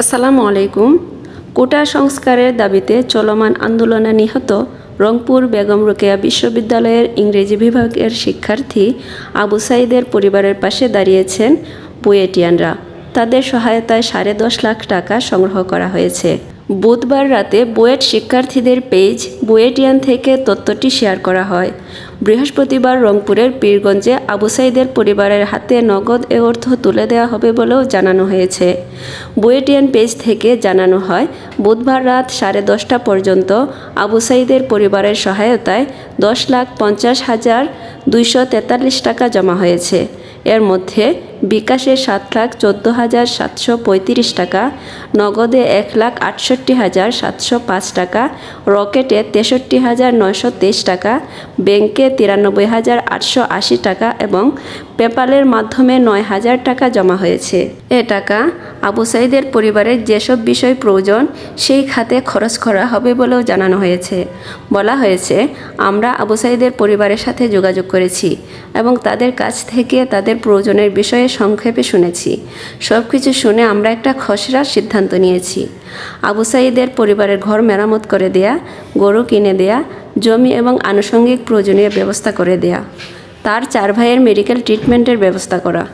আসসালামু আলাইকুম। কোটা সংস্কারের দাবিতে চলমান আন্দোলনে নিহত রংপুর বেগম রোকেয়া বিশ্ববিদ্যালয়ের ইংরেজি বিভাগের শিক্ষার্থী আবু সাইদের পরিবারের পাশে দাঁড়িয়েছেন বুয়েটিয়ানরা। তাদের সহায়তায় সাড়ে দশ লাখ টাকা সংগ্রহ করা হয়েছে। বুধবার রাতে বুয়েট শিক্ষার্থীদের পেজ বুয়েটিয়ান থেকে তথ্যটি শেয়ার করা হয়। বৃহস্পতিবার রংপুরের পীরগঞ্জে আবু সাইদের পরিবারের হাতে নগদ এ অর্থ তুলে দেওয়া হবে বলেও জানানো হয়েছে। বুয়েটিয়ান পেজ থেকে জানানো হয়, বুধবার রাত সাড়ে দশটা পর্যন্ত আবু সাইদের পরিবারের সহায়তায় দশ লাখ পঞ্চাশ হাজার দুইশো তেতাল্লিশ টাকা জমা হয়েছে। এর মধ্যে বিকাশে সাত লাখ চোদ্দ হাজার সাতশো পঁয়ত্রিশ টাকা, নগদে এক লাখ আটষট্টি হাজার সাতশো পাঁচ টাকা, রকেটে তেষট্টি হাজার নয়শো তেইশ টাকা, ব্যাংকে তিরানব্বই হাজার আটশো আশি টাকা এবং পেপালের মাধ্যমে নয় হাজার টাকা জমা হয়েছে। এ টাকা আবু সাইদের পরিবারের যেসব বিষয় প্রয়োজন, সেই খাতে খরচ করা হবে বলেও জানানো হয়েছে। বলা হয়েছে, আমরা আবু সাইদের পরিবারের সাথে যোগাযোগ করেছি এবং তাদের কাছ থেকে তাদের প্রয়োজনের বিষয়ে সংক্ষেপে শুনেছি। সব কিছু শুনে আমরা একটা খসড়ার সিদ্ধান্ত নিয়েছি। আবু সাইদের পরিবারের ঘর মেরামত করে দেয়া, গরু কিনে দেয়া, জমি এবং আনুষঙ্গিক প্রয়োজনীয় ব্যবস্থা করে দেয়া। তার চার ভাইয়ের মেডিকেল ট্রিটমেন্টের ব্যবস্থা করা।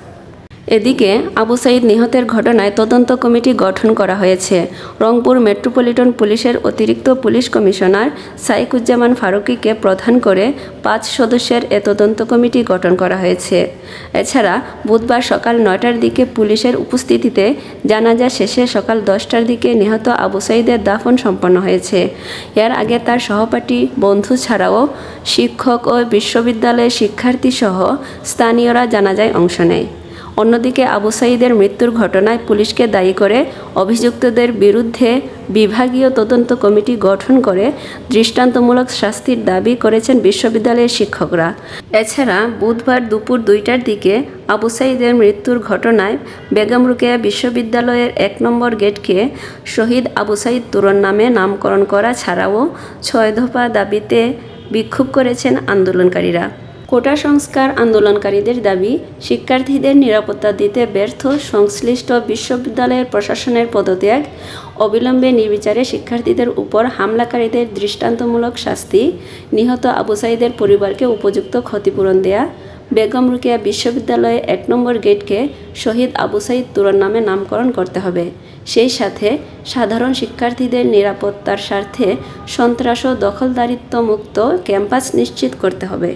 এদিকে, আবু সাইদ নিহতের ঘটনায় তদন্ত কমিটি গঠন করা হয়েছে। রংপুর মেট্রোপলিটন পুলিশের অতিরিক্ত পুলিশ কমিশনার সাইকুজ্জামান ফারুকিকে প্রধান করে পাঁচ সদস্যের এ তদন্ত কমিটি গঠন করা হয়েছে। এছাড়া, বুধবার সকাল নয়টার দিকে পুলিশের উপস্থিতিতে জানাজা শেষে সকাল দশটার দিকে নিহত আবু সাইদের দাফন সম্পন্ন হয়েছে। এর আগে তার সহপাঠী, বন্ধু ছাড়াও শিক্ষক ও বিশ্ববিদ্যালয়ের শিক্ষার্থী সহ স্থানীয়রা জানাজায় অংশ নেয়। অন্যদিকে আবু সাইদের মৃত্যুর ঘটনায় পুলিশকে দায়ী করে অভিযুক্তদের বিরুদ্ধে বিভাগীয় তদন্ত কমিটি গঠন করে দৃষ্টান্তমূলক শাস্তির দাবি করেছেন বিশ্ববিদ্যালয়ের শিক্ষকরা। এছাড়া বুধবার দুপুর দুইটার দিকে আবু সাইদের মৃত্যুর ঘটনায় বেগম রুকেয়া বিশ্ববিদ্যালয়ের এক নম্বর গেটকে শহীদ আবু সাইদ তুরন নামে নামকরণ করা ছাড়াও ছয় দফা দাবিতে বিক্ষোভ করেছেন আন্দোলনকারীরা। কোটা সংস্কার আন্দোলনকারীদের দাবি, শিক্ষার্থীদের নিরাপত্তা দিতে ব্যর্থ সংশ্লিষ্ট বিশ্ববিদ্যালয়ের প্রশাসনের পদত্যাগ, অবিলম্বে নির্বিচারে শিক্ষার্থীদের উপর হামলাকারীদের দৃষ্টান্তমূলক শাস্তি, নিহত আবু সাইদের পরিবারকে উপযুক্ত ক্ষতিপূরণ দেয়া, বেগম রুকিয়া বিশ্ববিদ্যালয়ে এক নম্বর গেটকে শহীদ আবু সাইদ তুরন নামে নামকরণ করতে হবে। সেই সাথে সাধারণ শিক্ষার্থীদের নিরাপত্তার স্বার্থে সন্ত্রাস ও দখলদারিত্ব মুক্ত ক্যাম্পাস নিশ্চিত করতে হবে।